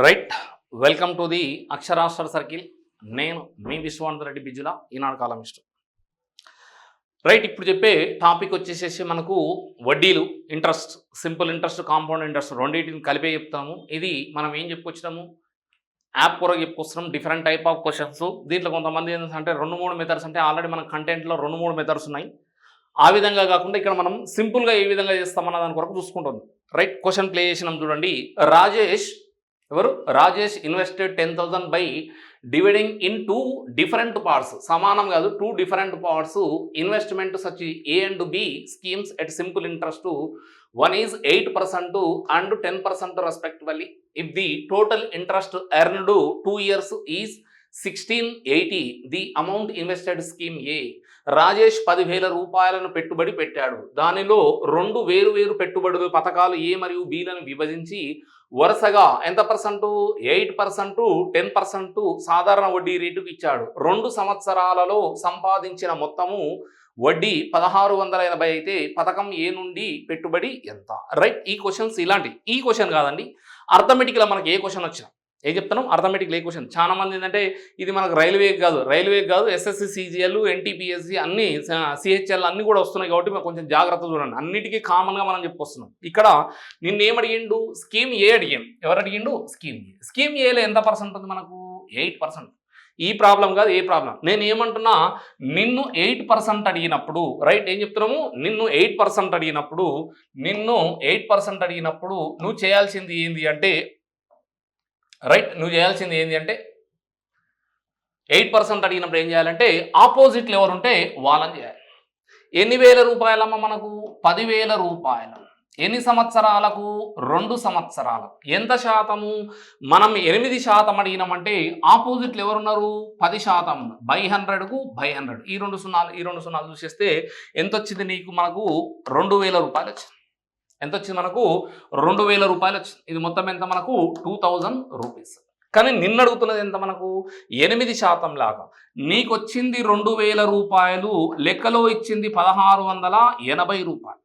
Right welcome to the అక్షరాస్టర్ circle నేను మీ విశ్వానంద రెడ్డి బిజుల ఈనాడు కాలమిస్ట్ రైట్ ఇప్పుడు చెప్పే టాపిక్ వచ్చేసేసి మనకు వడ్డీలు interest simple interest compound interest రెండింటిని కలిపే చెప్తాము. ఇది మనం ఏం చెప్పుకొచ్చినాము? యాప్ కూడా చెప్పుకొస్తున్నాం డిఫరెంట్ టైప్ ఆఫ్ క్వశ్చన్స్ దీంట్లో కొంతమంది ఏంటంటే రెండు మూడు మెథడ్స్ అంటే ఆల్రెడీ మన కంటెంట్లో రెండు మూడు మెథడ్స్ ఉన్నాయి. ఆ విధంగా కాకుండా ఇక్కడ మనం సింపుల్గా ఏ విధంగా చేస్తామన్న దాని కొరకు చూసుకుంటుంది రైట్ క్వశ్చన్ ప్లే చేసినాం చూడండి. రాజేష్ ఎవరు? Rajesh invested ten thousand by dividing in two different parts సమానం కాదు two different parts investment such A and B schemes at simple interest one is eight percent and ten percent respectively if the total interest earned two years is sixteen eighty the amount invested scheme A Rajesh పదివేల రూపాయలను పెట్టుబడి పెట్టాడు. దానిలో రెండు వేరు వేరు పెట్టుబడులు పథకాలు ఏ మరియు బిలను విభజించి వరుసగా ఎంత percent? Eight percent ten percent సాధారణ వడ్డీ రేటుకు ఇచ్చాడు. రెండు సంవత్సరాలలో సంపాదించిన మొత్తము వడ్డీ పదహారు వందల ఎనభై అయితే పథకం ఏ నుండి? పెట్టుబడి ఎంత? రైట్ ఈ క్వశ్చన్స్ ఇలాంటి ఈ క్వశ్చన్ కాదండి. అర్థమెటిక్లో మనకి ఏ క్వశ్చన్ వచ్చినా ఏం చెప్తున్నాం? అర్థమెటిక్ లే క్వశ్చన్ చాలా మంది ఏంటంటే ఇది మనకు రైల్వే కాదు. రైల్వే కాదు ఎస్ఎస్సి సిజిఎల్ ఎన్టీపీఎస్సి అన్ని సిహెచ్ఎల్ అన్ని కూడా వస్తున్నాయి కాబట్టి మనం కొంచెం జాగ్రత్త చూడండి. అన్నిటికీ కామన్గా మనం చెప్పుకొస్తున్నాం ఇక్కడ నిన్న ఏం అడిగిండు? స్కీమ్ ఏ అడిగాం ఎవరు అడిగిండు? స్కీమ్ ఏ స్కీమ్ ఏలో ఎంత పర్సెంట్ ఉంది మనకు? ఎయిట్ పర్సెంట్ ఈ ప్రాబ్లం కాదు ఏ ప్రాబ్లం నేను ఏమంటున్నా నిన్ను ఎయిట్ పర్సెంట్ అడిగినప్పుడు రైట్ ఏం చెప్తున్నాము? నిన్ను ఎయిట్ పర్సెంట్ అడిగినప్పుడు నిన్ను ఎయిట్ పర్సెంట్ అడిగినప్పుడు నువ్వు చేయాల్సింది ఏంది అంటే రైట్ నువ్వు చేయాల్సింది ఏంటి అంటే ఎయిట్ పర్సెంట్ అడిగినప్పుడు ఏం చేయాలంటే ఆపోజిట్లు ఎవరుంటే వాళ్ళని చేయాలి. ఎన్ని వేల రూపాయలమ్మ మనకు? పదివేల రూపాయలు. ఎన్ని సంవత్సరాలకు? రెండు సంవత్సరాలకు ఎంత శాతము? మనం ఎనిమిది శాతం అడిగినామంటే ఆపోజిట్లు ఎవరున్నారు పది శాతం. బై హండ్రెడ్కు బై హండ్రెడ్ ఈ రెండు సున్నాలు ఈ రెండు సున్నాలు చూసేస్తే ఎంత వచ్చింది నీకు? మనకు రెండు వేల రూపాయలు వచ్చింది ఎంత వచ్చింది మనకు? రెండు వేల రూపాయలు వచ్చింది ఇది మొత్తం ఎంత మనకు? టూ థౌజండ్ రూపీస్ కానీ నిన్న అడుగుతున్నది ఎంత మనకు? ఎనిమిది శాతం లాగా. నీకు వచ్చింది రెండు వేల రూపాయలు. లెక్కలో ఇచ్చింది పదహారు వందల ఎనభై రూపాయలు.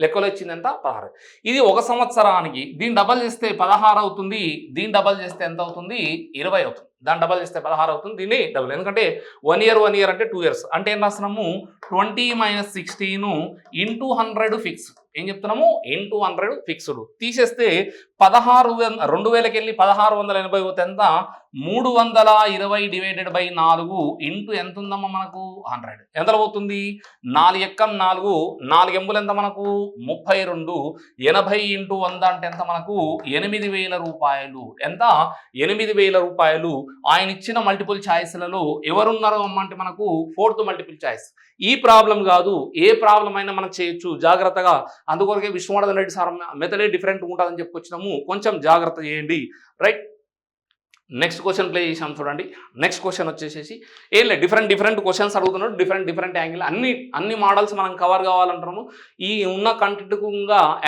లెక్కలో ఇచ్చింది ఎంత? పదహారు. ఇది ఒక సంవత్సరానికి దీన్ని డబల్ చేస్తే పదహారు అవుతుంది. దీన్ని డబల్ చేస్తే ఎంత అవుతుంది? ఇరవై అవుతుంది. దాన్ని డబల్ చేస్తే పదహారు అవుతుంది. దీన్ని డబల్ ఎందుకంటే వన్ ఇయర్ వన్ ఇయర్ అంటే టూ ఇయర్స్ అంటే ఏం రాస్తున్నాము? Twenty minus sixteen into hundred fix ఏం చెప్తున్నాము? ఇంటూ హండ్రెడ్ ఫిక్స్డ్ తీసేస్తే పదహారు రెండు వేలకి వెళ్ళి పదహారు వందల ఎనభై పోతే ఎంత? మూడు వందల ఇరవై డివైడెడ్ బై నాలుగు ఇంటూ ఎంత ఉందమ్మా మనకు? హండ్రెడ్ ఎంతలో పోతుంది? నాలుగు ఎక్కం నాలుగు. నాలుగు ఎంబులు ఎంత మనకు? ముప్పై రెండు. ఎనభై ఇంటూ వంద అంటే ఎంత మనకు? ఎనిమిది వేల రూపాయలు. ఎంత? ఎనిమిది వేల రూపాయలు. ఆయన ఇచ్చిన మల్టిపుల్ ఛాయిస్లలో ఎవరున్నారో అమ్మంటే మనకు ఫోర్త్ మల్టిపుల్ ఛాయిస్ ఈ ప్రాబ్లం కాదు ఏ ప్రాబ్లం అయినా మనం చేయొచ్చు. జాగ్రత్తగా అందుకొరకే విశ్వనాథన్ రెడ్డి సార్ మెథడే డిఫరెంట్ ఉంటుందని చెప్పుకొచ్చినాము కొంచెం జాగ్రత్త చేయండి. రైట్ నెక్స్ట్ క్వశ్చన్ ప్లే చేసాం చూడండి. నెక్స్ట్ క్వశ్చన్ వచ్చేసేసి ఏం లేదు డిఫరెంట్ డిఫరెంట్ క్వశ్చన్స్ అడుగుతున్నాడు డిఫరెంట్ డిఫరెంట్ యాంగిల్ అన్ని అన్ని మోడల్స్ మనం కవర్ కావాలంటున్నాము. ఈ ఉన్న కంటెంట్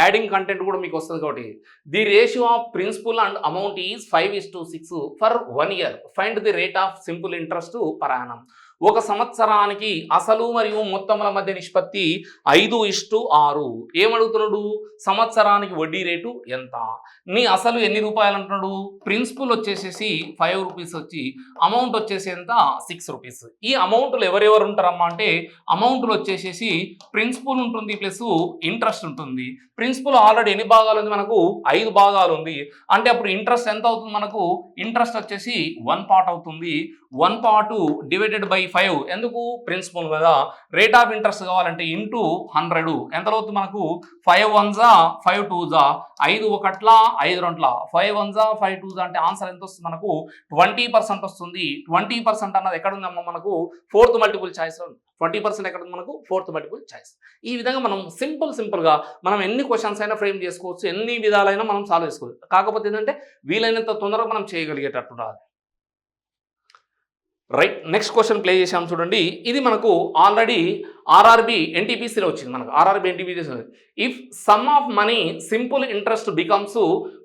యాడింగ్ కంటెంట్ కూడా మీకు వస్తుంది కాబట్టి the ratio of principal and amount is five is to six for one year find the rate of simple interest per ఒక సంవత్సరానికి అసలు మరియు మొత్తముల మధ్య నిష్పత్తి ఐదు ఇష్టు ఆరు. ఏమడుగుతున్నాడు? సంవత్సరానికి వడ్డీ రేటు ఎంత? నీ అసలు ఎన్ని రూపాయలు అంటున్నాడు? ప్రిన్సిపల్ వచ్చేసేసి ఫైవ్ రూపీస్ వచ్చి అమౌంట్ వచ్చేసి ఎంత? సిక్స్ రూపీస్ ఈ అమౌంట్లు ఎవరెవరు ఉంటారమ్మా అంటే అమౌంట్లు వచ్చేసేసి ప్రిన్సిపల్ ఉంటుంది ప్లస్ ఇంట్రెస్ట్ ఉంటుంది. ప్రిన్సిపల్ ఆల్రెడీ ఎన్ని భాగాలు ఉంది మనకు? ఐదు భాగాలు ఉంది. అంటే అప్పుడు ఇంట్రెస్ట్ ఎంత అవుతుంది మనకు? ఇంట్రెస్ట్ వచ్చేసి వన్ పార్ట్ అవుతుంది. One part divided by five. ఎందుకు? ప్రిన్సిపల్ కదా. రేట్ ఆఫ్ ఇంట్రెస్ట్ కావాలంటే ఇంటూ హండ్రెడ్ ఎంతలో అవుతుంది మనకు? ఫైవ్ వన్ జా ఫైవ్ టూ జా ఐదు ఒకట్ల ఐదు రెంట్ల. ఫైవ్ వన్ జా ఫైవ్ టూ జా అంటే ఆన్సర్ ఎంత వస్తుంది మనకు? ట్వంటీ పర్సెంట్ వస్తుంది. ట్వంటీ పర్సెంట్ అన్నది ఎక్కడ ఉందమ్మా మనకు? Fourth multiple choice twenty percent ఎక్కడ మనకు? ఫోర్త్ మల్టిపుల్ ఛాయిస్ ఈ విధంగా మనం సింపుల్ సింపుల్గా మనం ఎన్ని క్వశ్చన్స్ అయినా ఫ్రేమ్ చేసుకోవచ్చు. ఎన్ని విధాలైనా మనం సాల్వ్ చేసుకోవచ్చు. కాకపోతే ఏంటంటే వీలైనంత తొందరగా మనం చేయగలిగేటట్టు ఉండాలి రైట్ నెక్స్ట్ క్వశ్చన్ ప్లే చేసాం చూడండి. ఇది మనకు ఆల్రెడీ ఆర్ఆర్బి ఎన్టీపీసీలో వచ్చింది మనకు. RRB NTPC if sum of money simple interest becomes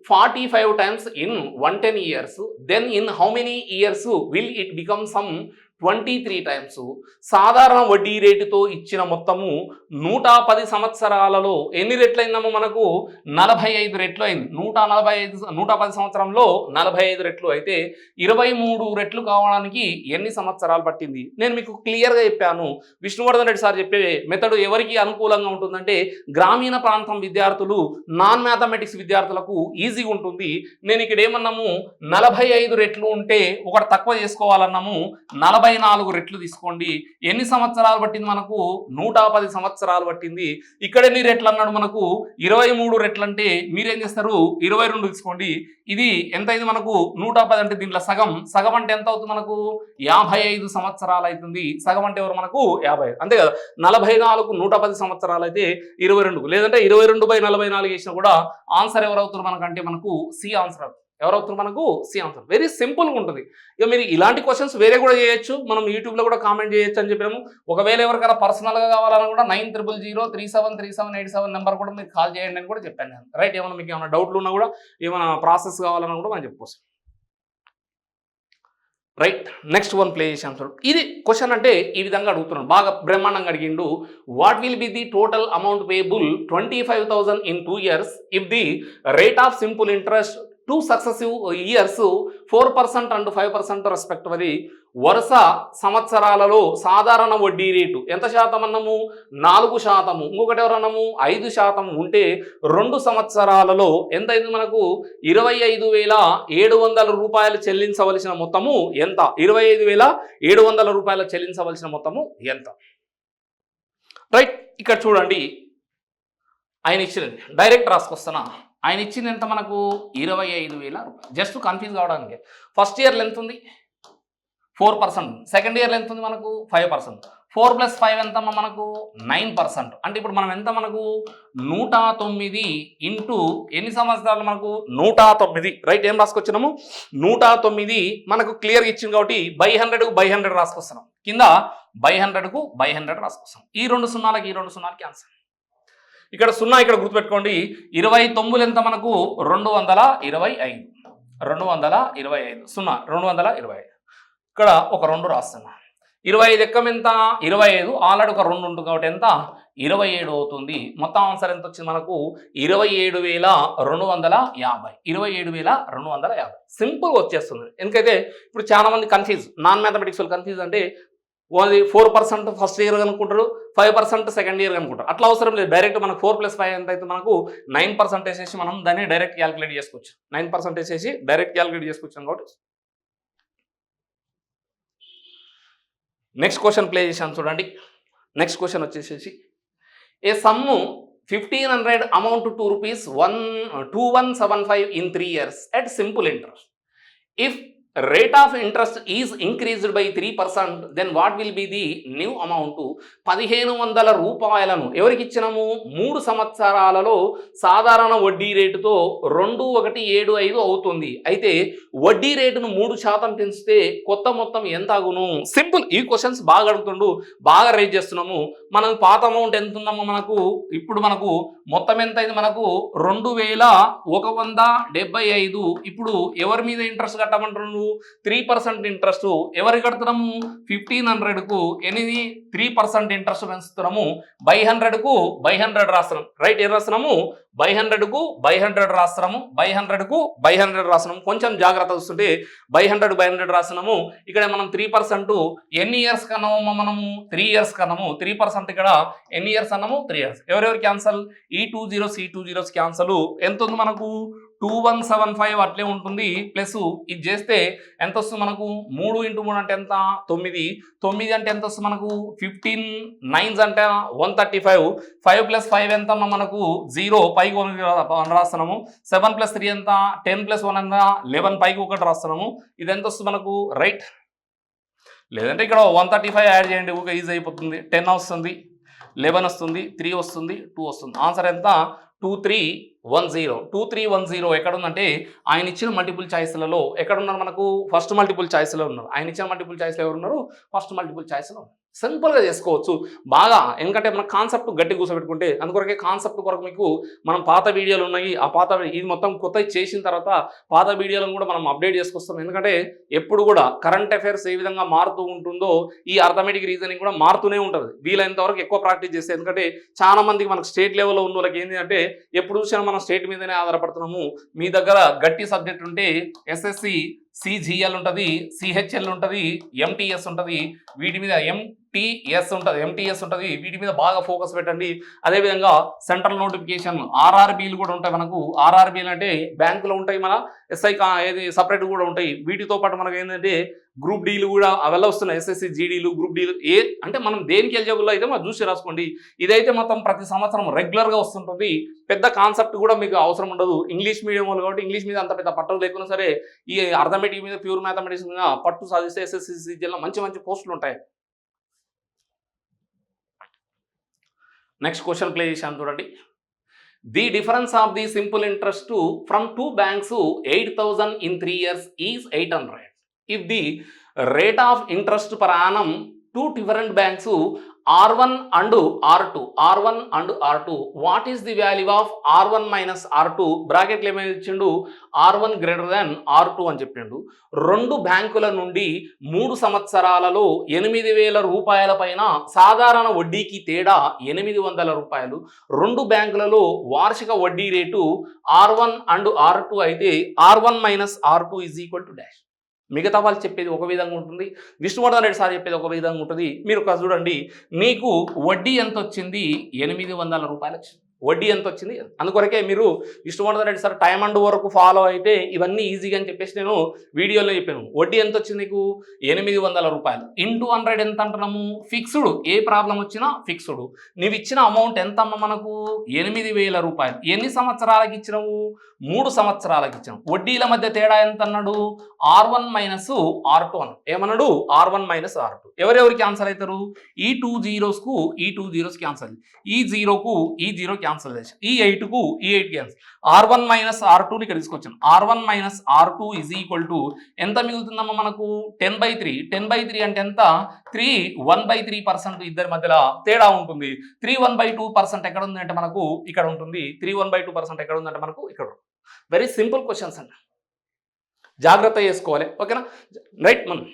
forty five times in one ten years then in how many years will it become sum twenty three times సాధారణ వడ్డీ రేటుతో ఇచ్చిన మొత్తము నూట పది సంవత్సరాలలో ఎన్ని రెట్లు అయిందమ్మా మనకు? నలభై ఐదు రెట్లు అయింది. నూట నలభై ఐదు నూట పది సంవత్సరంలో నలభై ఐదు రెట్లు. అయితే ఇరవై మూడు రెట్లు కావడానికి ఎన్ని సంవత్సరాలు పట్టింది? నేను మీకు క్లియర్గా చెప్పాను. విష్ణువర్ధన్ రెడ్డి సార్ చెప్పే మెథడ్ ఎవరికి అనుకూలంగా ఉంటుందంటే గ్రామీణ ప్రాంతం విద్యార్థులు నాన్ మ్యాథమెటిక్స్ విద్యార్థులకు ఈజీగా ఉంటుంది. నేను ఇక్కడ ఏమన్నాము? నలభై ఐదు రెట్లు ఉంటే ఒకటి తక్కువ చేసుకోవాలన్నాము. నలభై నాలుగు రెట్లు తీసుకోండి. ఎన్ని సంవత్సరాలు పట్టింది మనకు? నూట పది సంవత్సరాలు పట్టింది. ఇక్కడ ఎన్ని రెట్లు అన్నాడు మనకు. ఇరవై మూడు రెట్లు అంటే మీరేం చేస్తారు? ఇరవై రెండు తీసుకోండి. ఇది ఎంత అయింది మనకు? నూట పది అంటే దీంట్లో సగం. సగం అంటే ఎంత అవుతుంది మనకు? యాభై ఐదు సంవత్సరాలు అవుతుంది. సగం అంటే ఎవరు మనకు? యాభై అంతే కదా? నలభై నాలుగు నూట పది సంవత్సరాలు అయితే ఇరవై రెండు. లేదంటే ఇరవై రెండు బై నలభై నాలుగు వేసినా కూడా ఆన్సర్ ఎవరు అవుతారు మనకంటే మనకు? సి ఆన్సర్ అవుతుంది. ఎవరవుతారు మనకు? C answer. వెరీ సింపుల్గా ఉంటుంది. ఇక మీరు ఇలాంటి క్వశ్చన్స్ వేరే కూడా చేయొచ్చు. మనం యూట్యూబ్లో కూడా కామెంట్ చేయొచ్చు అని చెప్పాము. ఒకవేళ ఎవరికైనా పర్సనల్గా కావాలన్నా కూడా nine triple zero three seven three seven eight seven number కూడా మీరు కాల్ చేయండి అని కూడా చెప్పాను నేను. రైట్ ఏమైనా మీకు ఏమైనా డౌట్లు ఉన్నా కూడా ఏమైనా ప్రాసెస్ కావాలన్నా కూడా మనం చెప్పుకోవచ్చు రైట్ నెక్స్ట్ వన్ ప్లే చేసి ఆన్సర్ ఇది క్వశ్చన్ అంటే ఈ విధంగా అడుగుతున్నాడు బాగా బ్రహ్మాండంగా అడిగిండు. What will be the total amount payable twenty five thousand in two years if the rate of simple interest two successive years four percent and five percent respectively వరుస సంవత్సరాలలో సాధారణ వడ్డీ రేటు ఎంత శాతం అన్నము? నాలుగు శాతము. ఇంకొకటి ఎవరన్నాము ఐదు శాతం ఉంటే రెండు సంవత్సరాలలో ఎంత అయింది మనకు? ఇరవై ఐదు వేల ఏడు వందల రూపాయలు చెల్లించవలసిన మొత్తము ఎంత? ఇరవై ఐదు వేల ఏడు వందల రూపాయలు చెల్లించవలసిన మొత్తము ఎంత? రైట్ ఇక్కడ చూడండి. ఆయన ఇచ్చిన డైరెక్ట్ రాసుకొస్తున్నా. ఆయన ఇచ్చింది ఎంత మనకు? ఇరవై ఐదు వేల రూపాయలు. జస్ట్ కన్ఫ్యూజ్ కావడానికి. ఫస్ట్ ఇయర్లో ఎంత ఉంది. ఫోర్ పర్సెంట్ సెకండ్ ఇయర్లో ఎంత ఉంది మనకు five percent four plus five ఎంత మనకు? నైన్ పర్సెంట్ అంటే ఇప్పుడు మనం ఎంత మనకు? నూట తొమ్మిది ఇంటూ ఎన్ని సంవత్సరాలు మనకు? నూట తొమ్మిది. రైట్ ఏం రాసుకొచ్చినాము? నూట తొమ్మిది మనకు క్లియర్గా ఇచ్చింది కాబట్టి బై హండ్రెడ్కు బై హండ్రెడ్ రాసుకొస్తున్నాం. కింద బై హండ్రెడ్కు బై హండ్రెడ్ రాసుకొస్తాం ఈ రెండు సున్నాలకి ఈ రెండు సున్నాలకి ఆన్సర్ ఇక్కడ సున్నా ఇక్కడ గుర్తుపెట్టుకోండి. ఇరవై తొమ్మిది ఎంత మనకు? రెండు వందల ఇరవై ఐదు. రెండు వందల ఇరవై ఐదు. సున్నా రెండు వందల ఇరవై ఐదు. ఇక్కడ ఒక రెండు రాస్తున్నా. ఇరవై ఐదు ఎక్కం ఎంత? ఇరవై ఐదు. ఆల్రెడీ ఒక రెండు ఉంటుంది కాబట్టి ఎంత? ఇరవై ఏడు అవుతుంది. మొత్తం ఆన్సర్ ఎంత వచ్చింది మనకు? ఇరవై ఏడు వేల రెండు వందల యాభై. ఇరవై ఏడు వేల రెండు వందల యాభై. సింపుల్గా వచ్చేస్తుంది. ఎందుకైతే ఇప్పుడు చాలా మంది కన్ఫ్యూజ్ నాన్ మ్యాథమెటిక్స్ వాళ్ళు కన్ఫ్యూజ్ అంటే only four percent first year అనుకుంటారు ఫైవ్ పర్సెంట్ సెకండ్ ఇయర్ అనుకుంటారు అట్లా అవసరం లేదు. డైరెక్ట్ మనకు ఫోర్ ప్లస్ ఫైవ్ ఎంత అయితే మనకు? నైన్ పర్సెంట్ వేసేసి మనం దాన్ని డైరెక్ట్ క్యాలిక్యులేట్ చేసుకోవచ్చు. నైన్ పర్సెంట్ వేసేసి డైరెక్ట్ క్యాలిక్యులేట్ చేసుకోవచ్చు కాబట్టి. నెక్స్ట్ క్వశ్చన్ ప్లే చేశాను చూడండి. నెక్స్ట్ క్వశ్చన్ వచ్చేసేసి a sum fifteen hundred amount to rupees one two one seven five in three years at simple interest. If rate of interest is increased by three percent then what will be the new amount పదిహేను వందల రూపాయలను. ఎవరికి ఇచ్చినాము? మూడు సంవత్సరాలలో సాధారణ వడ్డీ రేటుతో రెండు ఒకటి ఏడు ఐదు అవుతుంది. అయితే వడ్డీ రేటును మూడు శాతం పెంచితే కొత్త మొత్తం ఎంత అగును సింపుల్. ఈ క్వశ్చన్స్ బాగా అడుగుతుండు బాగా రేట్ చేస్తున్నాము. మనం పాత అమౌంట్ ఎంత ఉందమ్మా మనకు? ఇప్పుడు మనకు మొత్తం ఎంత అయింది మనకు? రెండు వేల ఒక వంద డెబ్బై ఐదు. ఇప్పుడు ఎవరి మీద ఇంట్రెస్ట్ కట్టమంటున్నావు? త్రీ పర్సెంట్ ఇంట్రెస్ట్ ఎవరికి కడుతున్నాము? ఫిఫ్టీన్ హండ్రెడ్కు ఎనిమిది త్రీ పర్సెంట్ ఇంట్రెస్ట్ పెంచుతున్నాము. బై హండ్రెడ్కు బై హండ్రెడ్ రాస్తున్నాం. రైట్ ఏం రాస్తున్నాము? బై హండ్రెడ్కు బై హండ్రెడ్ రాస్తున్నాము. బై హండ్రెడ్కు బై హండ్రెడ్ రాస్తున్నాము. కొంచెం జాగ్రత్త చూస్తుంటే బై హండ్రెడ్ బై హండ్రెడ్ రాస్తున్నాము. ఇక్కడ మనం త్రీ పర్సెంట్ ఎన్ని ఇయర్స్ కన్నాము మనము? త్రీ ఇయర్స్ కన్నాము. త్రీ పర్సెంట్ ఇక్కడ ఎన్ని ఇయర్స్ అన్నాము? త్రీ ఇయర్స్ ఎవరెవరు క్యాన్సల్ ఈ టూ జీరోస్ ఈ టూ జీరోస్ క్యాన్సల్ ఎంత ఉంది మనకు? టూ వన్ సెవెన్ ఫైవ్ అట్లే ఉంటుంది. ప్లస్ ఇది చేస్తే ఎంత వస్తుంది మనకు? మూడు ఇంటూ మూడు అంటే ఎంత? తొమ్మిది. తొమ్మిది అంటే ఎంత వస్తుంది మనకు? ఫిఫ్టీన్ నైన్స్ అంటే one thirty five five plus five ఎంత అమ్మా మనకు? జీరో పైకి వన్ రాస్తున్నాము. సెవెన్ ప్లస్ త్రీ ఎంత? టెన్ ప్లస్ వన్ ఎంత? లెవెన్ పైకి ఒకటి రాస్తున్నాము. ఇది ఎంత వస్తుంది మనకు? రైట్ లేదంటే ఇక్కడ వన్ థర్టీ ఫైవ్ యాడ్ చేయండి. ఊక ఈజీ అయిపోతుంది. టెన్ వస్తుంది. లెవెన్ వస్తుంది. త్రీ వస్తుంది. టూ వస్తుంది. ఆన్సర్ ఎంత? Two three one zero two three one zero ఎక్కడ ఉందంటే ఆయన ఇచ్చిన మల్టిపుల్ ఛాయిస్లలో ఎక్కడున్నారు మనకు? ఫస్ట్ మల్టిపుల్ ఛాయిస్లో ఉన్నారు. ఆయన ఇచ్చిన మల్టిపుల్ ఛాయిస్లో ఎవరున్నారు? ఫస్ట్ మల్టిపుల్ ఛాయిస్లో ఉన్నారు. సింపుల్గా చేసుకోవచ్చు. బాగా ఎందుకంటే మన కాన్సెప్ట్ గట్టి కూర్చోబెట్టుకుంటే అందుకొరకే కాన్సెప్ట్ కొరకు మీకు మనం పాత వీడియోలు ఉన్నాయి ఆ పాత ఇది మొత్తం కొత్త చేసిన తర్వాత పాత వీడియోలను కూడా మనం అప్డేట్ చేసుకొస్తాం. ఎందుకంటే ఎప్పుడు కూడా కరెంట్ అఫైర్స్ ఏ విధంగా మారుతూ ఉంటుందో ఈ అర్థమెటిక్ రీజనింగ్ కూడా మారుతూనే ఉంటుంది. వీలైనంత వరకు ఎక్కువ ప్రాక్టీస్ చేస్తే ఎందుకంటే చాలా మందికి మనకు స్టేట్ లెవెల్లో ఉన్న వాళ్ళకి ఏంటి అంటే ఎప్పుడు చూసినా మనం స్టేట్ మీదనే ఆధారపడుతున్నాము. మీ దగ్గర గట్టి సబ్జెక్ట్ ఉంటే ఎస్ఎస్సి సిజిఎల్ ఉంటుంది సిహెచ్ఎల్ ఉంటుంది ఎంటీఎస్ ఉంటుంది వీటి మీద ఎం ఎంటీఎస్ ఉంటుంది ఎంటీఎస్ ఉంటుంది వీటి మీద బాగా ఫోకస్ పెట్టండి. అదేవిధంగా సెంట్రల్ నోటిఫికేషన్ ఆర్ఆర్బీలు కూడా ఉంటాయి మనకు. ఆర్ఆర్బీలు అంటే బ్యాంకులో ఉంటాయి మన ఎస్ఐ ఏది సపరేట్ కూడా ఉంటాయి. వీటితో పాటు మనకు ఏంటంటే గ్రూప్ డీలు కూడా అవెల్ల వస్తున్నాయి. ఎస్ఎస్సి జీడీలు గ్రూప్ డీలు ఏ అంటే మనం దేనికి ఎలిజిబుల్ అయితే మనం చూసి రాసుకోండి. ఇదైతే మొత్తం ప్రతి సంవత్సరం రెగ్యులర్గా వస్తుంటుంది. పెద్ద కాన్సెప్ట్ కూడా మీకు అవసరం ఉండదు. ఇంగ్లీష్ మీడియం వాళ్ళు కాబట్టి ఇంగ్లీష్ మీద అంత పెద్ద పట్టలు లేకున్నా సరే ఈ అర్థమెటిక్ మీద ప్యూర్ మ్యాథమెటిక్స్ మీద పట్టు సాధిస్తే ఎస్ఎస్సి జిల్లా మంచి మంచి పోస్టులు ఉంటాయి. నెక్స్ట్ క్వశ్చన్ ప్లే చేశాను చూడండి. The difference of the simple interest from two banks eight thousand in three years is eight hundred if the rate of interest per annum two different banks R one and R two R one and R two what is the value of R one minus R two బ్రాకెట్లు ఏమైనా ఇచ్చిండు? R one greater than R two అని చెప్పిండు. రెండు బ్యాంకుల నుండి మూడు సంవత్సరాలలో ఎనిమిది వేల రూపాయల పైన సాధారణ వడ్డీకి తేడా ఎనిమిది వందల రూపాయలు. రెండు బ్యాంకులలో వార్షిక వడ్డీ rate R one and R two అయితే R one minus R two is equal to dash మిగతా వాళ్ళు చెప్పేది ఒక విధంగా ఉంటుంది. విష్ణువర్ధన్ రెడ్డి సార్ చెప్పేది ఒక విధంగా ఉంటుంది. మీరు ఒక చూడండి. మీకు వడ్డీ ఎంత వచ్చింది ఎనిమిది వందల రూపాయలు వచ్చింది వడ్డీ ఎంత వచ్చింది? అందుకొరకే మీరు Vishnuvardhan Reddy sir time and వరకు ఫాలో అయితే ఇవన్నీ ఈజీగా అని చెప్పేసి నేను వీడియోలో చెప్పాను. వడ్డీ ఎంత వచ్చింది నీకు? ఎనిమిది వందల రూపాయలు. ఇంటూ హండ్రెడ్ ఎంత అంటున్నాము? ఫిక్స్డ్. ఏ ప్రాబ్లం వచ్చినా ఫిక్స్డ్. నీవు ఇచ్చిన అమౌంట్ ఎంత అమ్మ మనకు? ఎనిమిది వేల రూపాయలు. ఎన్ని సంవత్సరాలకు ఇచ్చినావు? మూడు సంవత్సరాలకు ఇచ్చినావు. వడ్డీల మధ్య తేడా ఎంత అన్నాడు? R one minus R two అన్నాడు. ఏమన్నాడు? R one minus R two ఎవరెవరు క్యాన్సల్ అవుతారు? ఈ టూ జీరోస్కు ఈ టూ జీరోస్ ఆన్సర్ ఈ జీరోకు ఈ జీరో క్యాన్సల్ చేసి ఈ ఎయిట్కు ఈ eight cancel R one minus R టూని ఇక్కడ తీసుకొచ్చాను R one minus R two is equal to ఎంత మిగులుతుందమ్మా మనకు? Ten by three. Ten by three అంటే ఎంత? Three one by three percent ఇద్దరి మధ్యలో తేడా ఉంటుంది. Three one by two percent ఎక్కడ ఉంది అంటే మనకు ఇక్కడ ఉంటుంది. Three one by two percent ఎక్కడ ఉందంటే మనకు ఇక్కడ వెరీ సింపుల్ క్వశ్చన్స్ అండి. జాగ్రత్త చేసుకోవాలి. ఓకేనా? రైట్ మనం